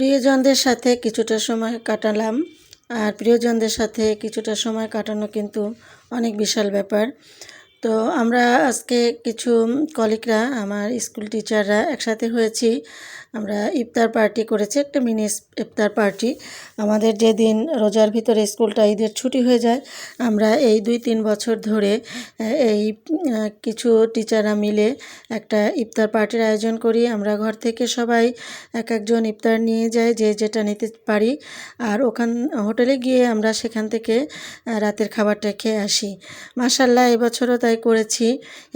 প্রিয়জনদের সাথে কিছুটা সময় কাটালাম। আর প্রিয়জনদের সাথে কিছুটা সময় কাটানো কিন্তু অনেক বিশাল ব্যাপার। তো আমরা আজকে কিছু কলিগরা, আমার স্কুল টিচাররা একসাথে হয়েছি। আমরা ইফতার পার্টি করেছি, একটা মিনি ইফতার পার্টি। আমাদের যেদিন রোজার ভিতরে স্কুলটা ঈদের ছুটি হয়ে যায়, আমরা এই দুই তিন বছর ধরে এই কিছু টিচাররা মিলে একটা ইফতার পার্টির আয়োজন করি। আমরা ঘর থেকে সবাই এক একজন ইফতার নিয়ে যাই, যে যেটা নিতে পারি। আর ওখান, হোটেলে গিয়ে আমরা সেখান থেকে রাতের খাবারটা খেয়ে আসি। মাসাল্লাহ এবছরও তাই করেছি।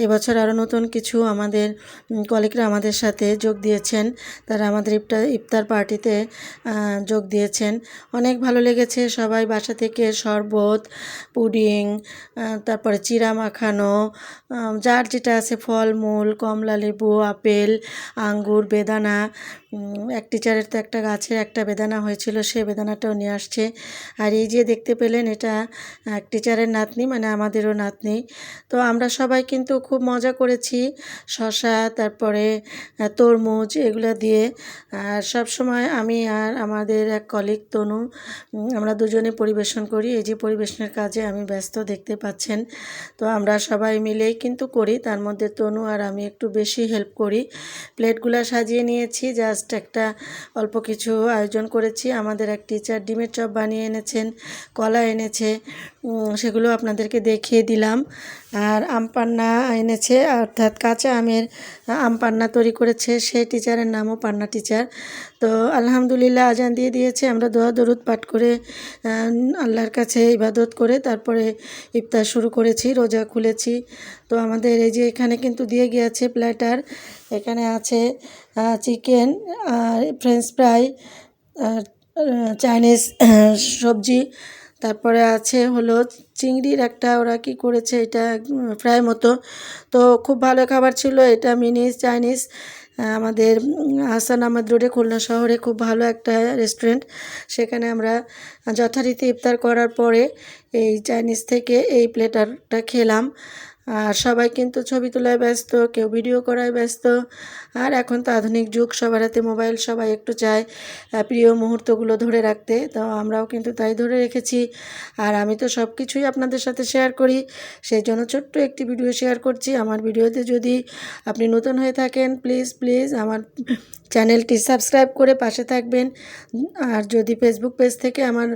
এবছর আরও নতুন কিছু আমাদের কলিগরা আমাদের সাথে যোগ দিয়েছেন। তারা আমাদের ইফতার ইফতার পার্টিতে যোগ দিয়েছেন। অনেক ভালো লেগেছে সবাই। বাসা থেকে শরবত, পুডিং তারপরে চিরা মাখানো যার যেটা আছে ফলমূল, কমলা লেবু, আপেল, আঙ্গুর, বেদানা এক টিচারের তো একটা গাছের একটা বেদানা হয়েছিল, সে বেদানাটাও নিয়ে আসছে। আর এই যে দেখতে পেলেন এটা এক টিচারের নাতনি মানে আমাদেরও নাতনি। তো আমরা সবাই কিন্তু খুব মজা করেছি। শশা তারপরে তরমুজ এগুলো দিয়ে। আর সব সময় আমি আর আমাদের এক কলিগ তনু আমরা দুজনে পরিবেশন করি। এই যে পরিবেশনের কাজে আমি ব্যস্ত, দেখতে পাচ্ছেন। তো আমরা সবাই মিলেই কিন্তু করি। তার মধ্যে তনু আর আমি একটু বেশি হেল্প করি। প্লেটগুলো সাজিয়ে নিয়েছি। জাস্ট একটা অল্প কিছু আয়োজন করেছি। আমাদের এক টিচার ডিমের চপ বানিয়ে এনেছেন, কলা এনেছে। সেগুলো আপনাদেরকে দেখিয়ে দিলাম। আর আম পান্না এনেছে, অর্থাৎ কাঁচা আমের আম পান্না তৈরি করেছে সেই টিচারের নামও পান্না টিচার। তো আলহামদুলিল্লাহ আজান দিয়ে দিয়েছে, আমরা দোয়া দরুদ পাঠ করে আল্লাহর কাছে ইবাদত করে তারপরে ইফতার শুরু করেছি, রোজা খুলেছি। তো আমাদের এই যে এখানে কিন্তু দিয়ে গিয়েছে প্ল্যাটার, এখানে আছে চিকেন, আর ফ্রেঞ্চ ফ্রাই, আর চাইনিজ সবজি তারপরে আছে হলো চিংড়ির একটা, ওরা কি করেছে এটা ফ্রাই মতো। তো খুব ভালো খাবার ছিল এটা মিনি চাইনিজ আমাদের হাসান আহমদ রোডে, খুলনা শহরে খুব ভালো একটা রেস্টুরেন্ট সেখানে আমরা যথারীতি ইফতার করার পরে এই চাইনিজ থেকে এই প্লেটারটা খেলাম। আর সবাই কিন্তু ছবি তোলায় ব্যস্ত, কেউ ভিডিও করায় ব্যস্ত। আর এখন তো আধুনিক যুগ, সবার হাতে মোবাইল, সবাই একটু চায় প্রিয় মুহূর্তগুলো ধরে রাখতে। তো আমরাও কিন্তু তাই ধরে রেখেছি। আর আমি তো সব কিছুই আপনাদের সাথে শেয়ার করি সেই জন্য ছোট্ট একটি ভিডিও শেয়ার করছি। আমার ভিডিওতে যদি আপনি নতুন হয়ে থাকেন প্লিজ প্লিজ আমার চ্যানেলটি সাবস্ক্রাইব করে পাশে থাকবেন। আর যদি ফেসবুক পেজ থেকে আমার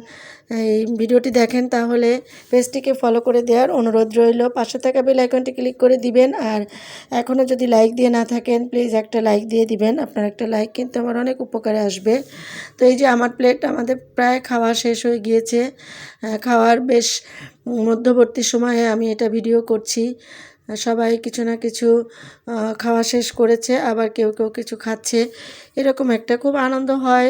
এই ভিডিওটি দেখেন তাহলে পেজটিকে ফলো করে দেওয়ার অনুরোধ রইল। পাশে থাকা বেল আইকনটি ক্লিক করে দিবেন আর এখনও যদি লাইক দিয়ে না থাকেন প্লিজ একটা লাইক দিয়ে দিবেন। আপনার একটা লাইক কিন্তু আমার অনেক উপকারে আসবে। তো এই যে আমার প্লেট আমাদের প্রায় খাওয়া শেষ হয়ে গিয়েছে। খাওয়ার বেশ মধ্যবর্তী সময়ে আমি এটা ভিডিও করছি। সবাই কিছু না কিছু খাওয়া শেষ করেছে, আবার কেউ কেউ কিছু খাচ্ছে। এরকম একটা খুব আনন্দ হয়।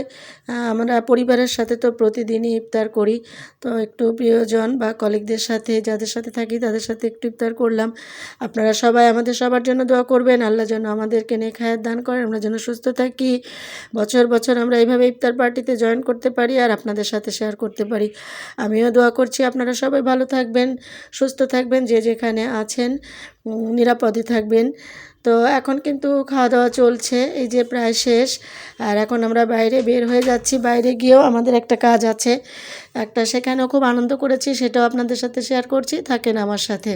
আমরা পরিবারের সাথে তো প্রতিদিনই ইফতার করি। তো একটু প্রিয়জন বা কলিগদের সাথে, যাদের সাথে থাকি তাদের সাথে একটু ইফতার করলাম। আপনারা সবাই আমাদের সবার জন্য দোয়া করবেন। আল্লাহ যেন আমাদেরকে নেখায়াত দান করেন। আমরা যেন সুস্থ থাকি। বছর বছর আমরা এইভাবে ইফতার পার্টিতে জয়েন করতে পারি আর আপনাদের সাথে শেয়ার করতে পারি। আমিও দোয়া করছি। আপনারা সবাই ভালো থাকবেন, সুস্থ থাকবেন, যে যেখানে আছেন। নিরাপদে থাকবেন। তো এখন কিন্তু খাওয়া দাওয়া চলছে, এই যে প্রায় শেষ। আর এখন আমরা বাইরে বের হয়ে যাচ্ছি। বাইরে গিয়েও আমাদের একটা কাজ আছে। একটা সেখানেও খুব আনন্দ করেছি, সেটাও আপনাদের সাথে শেয়ার করছি। থাকেন আমার সাথে।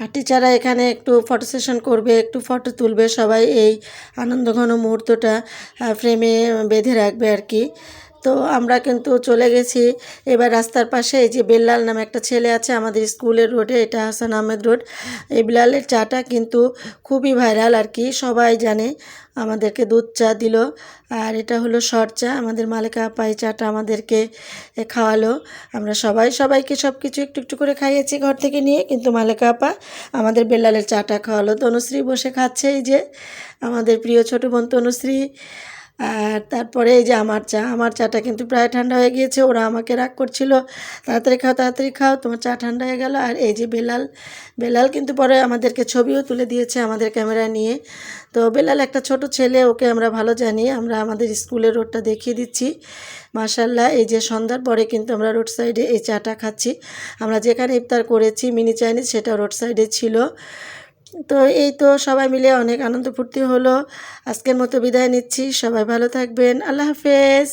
আর টিচাররা এখানে একটু ফটো সেশন করবে, একটু ফটো তুলবে সবাই এই আনন্দঘন মুহূর্তটা ফ্রেমে বেঁধে রাখবে আর কি। তো আমরা কিন্তু চলে গেছি। এবার রাস্তার পাশে এই যে বেল্লাল নামে একটা ছেলে আছে আমাদের স্কুলের রোডে, এটা হাসান আহমেদ রোড। এই বিলালের চাটা কিন্তু খুবই ভাইরাল আর কি, সবাই জানে। আমাদেরকে দুধ চা দিল আর এটা হলো শর্ট চা। আমাদের মালিকা আপা এই চাটা আমাদেরকে খাওয়ালো। আমরা সবাই সবাইকে সব কিছু একটু একটু করে খাইয়েছি ঘর থেকে নিয়ে, কিন্তু মালিকা আপা আমাদের বেল্লালের চাটা খাওয়ালো। তনুশ্রী বসে খাচ্ছে এই যে। আমাদের প্রিয় ছোটো বোন তনুশ্রী আর তারপরে এই যে আমার চা, আমার চাটা কিন্তু প্রায় ঠান্ডা হয়ে গিয়েছে, ওরা আমাকে রাগ করছিল। তাড়াতাড়ি খাও তাড়াতাড়ি খাও, তোমার চা ঠান্ডা হয়ে গেল। আর এই যে বেলাল বেলাল কিন্তু পরে আমাদেরকে ছবিও তুলে দিয়েছে আমাদের ক্যামেরা নিয়ে। তো বেলাল একটা ছোট ছেলে, ওকে আমরা ভালো জানি, আমরা আমাদের স্কুলের রোডটা দেখিয়ে দিচ্ছি। মাশাল্লাহ এই যে সন্ধ্যার পরে কিন্তু আমরা রোড সাইডে এই চাটা খাচ্ছি। আমরা যেখানে ইফতার করেছি, মিনি চাইনিজ, সেটা রোড সাইডে ছিল। তো এই তো সবাই মিলে অনেক আনন্দ ফুর্তি হলো। আজকের মতো বিদায় নিচ্ছি। সবাই ভালো থাকবেন। আল্লাহ হাফেজ।